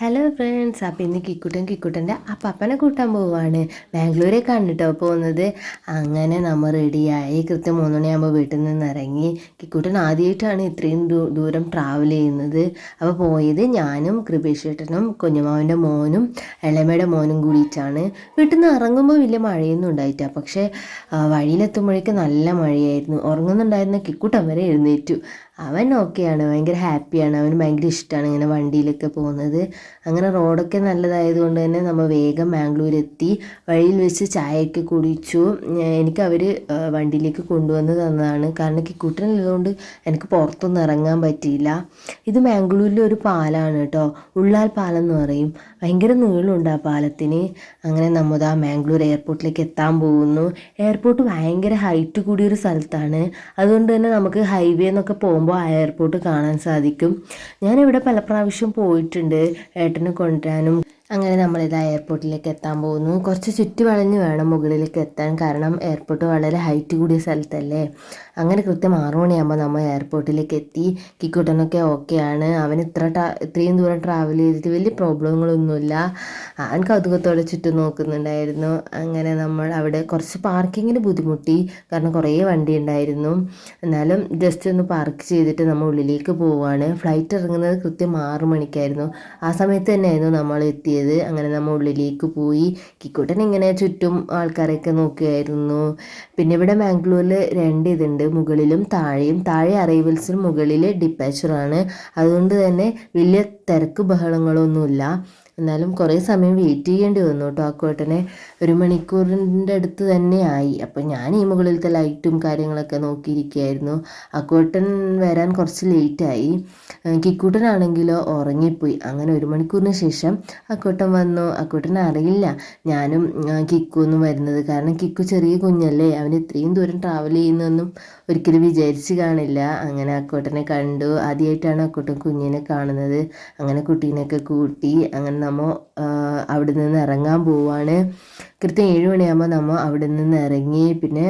Hello friends അപ്പോൾ ഇന്ന് കിക്കുട്ടൻ കിക്കുട്ടന്റെ അപ്പപ്പനെ കൂട്ടാൻ പോവുകയാണ് ബാംഗ്ലൂരേക്കാണ് കേട്ടോ പോകുന്നത്. അങ്ങനെ നമ്മൾ റെഡിയായി കൃത്യം മൂന്ന് മണിയാകുമ്പോൾ വീട്ടിൽ നിന്ന് ഇറങ്ങി. കിക്കുട്ടൻ ആദ്യമായിട്ടാണ് ഇത്രയും ദൂരം ട്രാവൽ ചെയ്യുന്നത്. അപ്പോൾ പോയത് ഞാനും കൃപേഷേട്ടനും കുഞ്ഞുമാവിന്റെ മോനും ഇളമയുടെ മോനും കൂടിയിട്ടാണ്. വീട്ടിൽ നിന്ന് ഇറങ്ങുമ്പോൾ വലിയ മഴയൊന്നും ഉണ്ടായിട്ടില്ല. പക്ഷേ വഴിയിലെത്തുമ്പോഴേക്കും നല്ല മഴയായിരുന്നു. ഉറങ്ങുന്നുണ്ടായിരുന്ന കിക്കുട്ടൻ വരെ എഴുന്നേറ്റു. അവൻ ഓക്കെയാണ് ഭയങ്കര ഹാപ്പിയാണ് അവന് ഭയങ്കര ഇഷ്ടമാണ് ഇങ്ങനെ വണ്ടിയിലൊക്കെ പോകുന്നത്. അങ്ങനെ റോഡൊക്കെ നല്ലതായതുകൊണ്ട് തന്നെ നമ്മൾ വേഗം മാംഗ്ലൂർ എത്തി വഴിയിൽ വെച്ച് ചായയൊക്കെ കുടിച്ചു. എനിക്ക് അവർ വണ്ടിയിലേക്ക് കൊണ്ടുവന്ന് തന്നതാണ്. കാരണം കിക്കൂട്ടനുള്ളതുകൊണ്ട് എനിക്ക് പുറത്തൊന്നും ഇറങ്ങാൻ പറ്റിയില്ല. ഇത് മാംഗ്ലൂരിലെ ഒരു പാലാണ് കേട്ടോ. ഉള്ളാൽ പാലം എന്ന് പറയും. ഭയങ്കര നീളമുണ്ട് ആ പാലത്തിന്. അങ്ങനെ നമ്മൾ മാംഗ്ലൂർ എയർപോർട്ടിലേക്ക് എത്താൻ പോകുന്നു. എയർപോർട്ട് ഭയങ്കര ഹൈറ്റ് കൂടിയൊരു സ്ഥലത്താണ്. അതുകൊണ്ട് തന്നെ നമുക്ക് ഹൈവേ എന്നൊക്കെ പോകുമ്പോൾ ആ എയർപോർട്ട് കാണാൻ സാധിക്കും. ഞാനിവിടെ പല പ്രാവശ്യം പോയിട്ടുണ്ട്. ഏട്ടനെ കൊണ്ടുവരാനും. അങ്ങനെ നമ്മളിതാ എയർപോർട്ടിലേക്ക് എത്താൻ പോകുന്നു. കുറച്ച് ചുറ്റി വളഞ്ഞ് വേണം മുകളിലേക്ക് എത്താൻ. കാരണം എയർപോർട്ട് വളരെ ഹൈറ്റ് കൂടിയ സ്ഥലത്തല്ലേ. അങ്ങനെ കൃത്യം ആറു മണിയാകുമ്പോൾ നമ്മൾ എയർപോർട്ടിലേക്ക് എത്തി. കിക്കുട്ടനൊക്കെ ഓക്കെയാണ് അവൻ ഇത്ര ഇത്രയും ദൂരം ട്രാവൽ ചെയ്തിട്ട് വലിയ പ്രോബ്ലങ്ങളൊന്നുമില്ല അവൻ കൗതുകത്തോടെ ചുറ്റും നോക്കുന്നുണ്ടായിരുന്നു. അങ്ങനെ നമ്മൾ അവിടെ കുറച്ച് പാർക്കിങ്ങിന് ബുദ്ധിമുട്ടി. കാരണം കുറേ വണ്ടി ഉണ്ടായിരുന്നു. എന്നാലും ജസ്റ്റ് ഒന്ന് പാർക്ക് ചെയ്തിട്ട് നമ്മൾ ഉള്ളിലേക്ക് പോവുകയാണ് ഫ്ലൈറ്റ് ഇറങ്ങുന്നത് കൃത്യം ആറ് മണിക്കായിരുന്നു. ആ സമയത്ത് തന്നെയായിരുന്നു നമ്മൾ എത്തിയത്. അങ്ങനെ നമ്മൾ ഉള്ളിലേക്ക് പോയി. കിക്കോട്ടൻ ഇങ്ങനെ ചുറ്റും ആൾക്കാരെയൊക്കെ നോക്കിയായിരുന്നു പിന്നെ ഇവിടെ മാംഗ്ലൂരിൽ രണ്ട് ഇതുണ്ട്. മുകളിലും താഴെയും. താഴെ അറൈവൽസിന് മുകളിൽ ഡിപ്പാച്ചറാണ് അതുകൊണ്ട് തന്നെ വലിയ തിരക്ക് ബഹളങ്ങളൊന്നുമില്ല. എന്നാലും കുറേ സമയം വെയിറ്റ് ചെയ്യേണ്ടി വന്നു കേട്ടോ അക്കുവേട്ടനെ ഒരു മണിക്കൂറിന്റെ അടുത്ത് തന്നെ ആയി. അപ്പം ഞാൻ ഈ മുകളിലത്തെ ലൈറ്റും കാര്യങ്ങളൊക്കെ നോക്കിയിരിക്കുകയായിരുന്നു. അക്കുവേട്ടൻ വരാൻ കുറച്ച് ലേറ്റായി കിക്കൂട്ടനാണെങ്കിലോ ഉറങ്ങിപ്പോയി. അങ്ങനെ ഒരു മണിക്കൂറിന് ശേഷം അക്കുവേട്ടൻ വന്നു. അക്കുവേട്ടൻ അറിയില്ല. ഞാനും ആ, കിക്കു ഒന്നും വരുന്നത്. കാരണം കിക്കു ചെറിയ കുഞ്ഞല്ലേ. അവൻ ഇത്രയും ദൂരം ട്രാവൽ ചെയ്യുന്നൊന്നും ഒരിക്കലും വിചാരിച്ച് കാണില്ല. അങ്ങനെ അക്കോട്ടനെ കണ്ടു. ആദ്യമായിട്ടാണ് അക്കോട്ടൻ കുഞ്ഞിനെ കാണുന്നത്. അങ്ങനെ കുട്ടീനെയൊക്കെ കൂട്ടി അങ്ങനെ നമ്മൾ അവിടെ നിന്ന് ഇറങ്ങാൻ പോവുകയാണ് കൃത്യം ഏഴ് മണിയാകുമ്പോൾ നമ്മൾ അവിടെ നിന്ന് ഇറങ്ങി പിന്നെ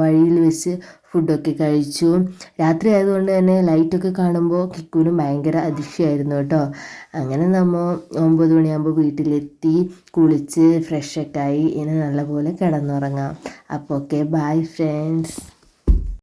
വഴിയിൽ വെച്ച് ഫുഡൊക്കെ കഴിച്ചു. രാത്രി ആയതുകൊണ്ട് തന്നെ ലൈറ്റൊക്കെ കാണുമ്പോൾ കിക്കുവിനും ഭയങ്കര അതിശയമായിരുന്നു കേട്ടോ. അങ്ങനെ നമ്മൾ ഒമ്പത് മണിയാകുമ്പോൾ വീട്ടിലെത്തി കുളിച്ച് ഫ്രഷൊക്കെ ആയി ഇനി നല്ലപോലെ കിടന്നുറങ്ങാം. അപ്പോൾ ഓക്കെ ബൈ ഫ്രണ്ട്സ്